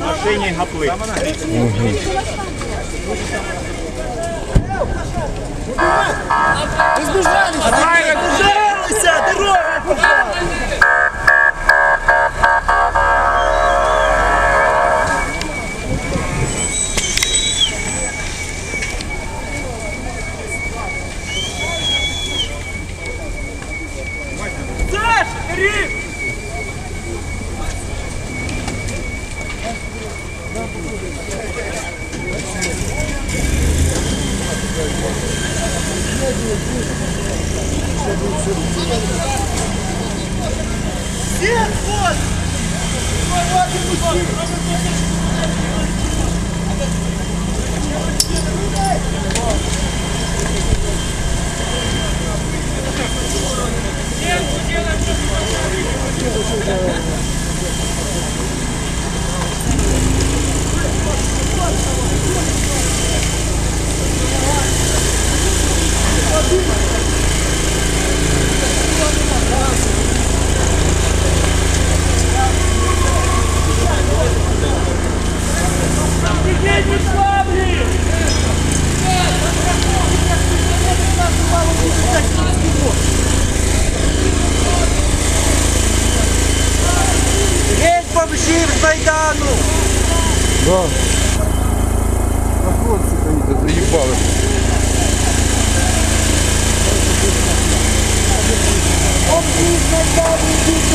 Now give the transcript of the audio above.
Машині гаплик. гапли. Жилися, дорога пошла! Саш, Рік! Всех вот! Едь, бомжів з Майдану! Да. А хлопці поїдуть, заїбали. Бомжів з Майдану, йдіть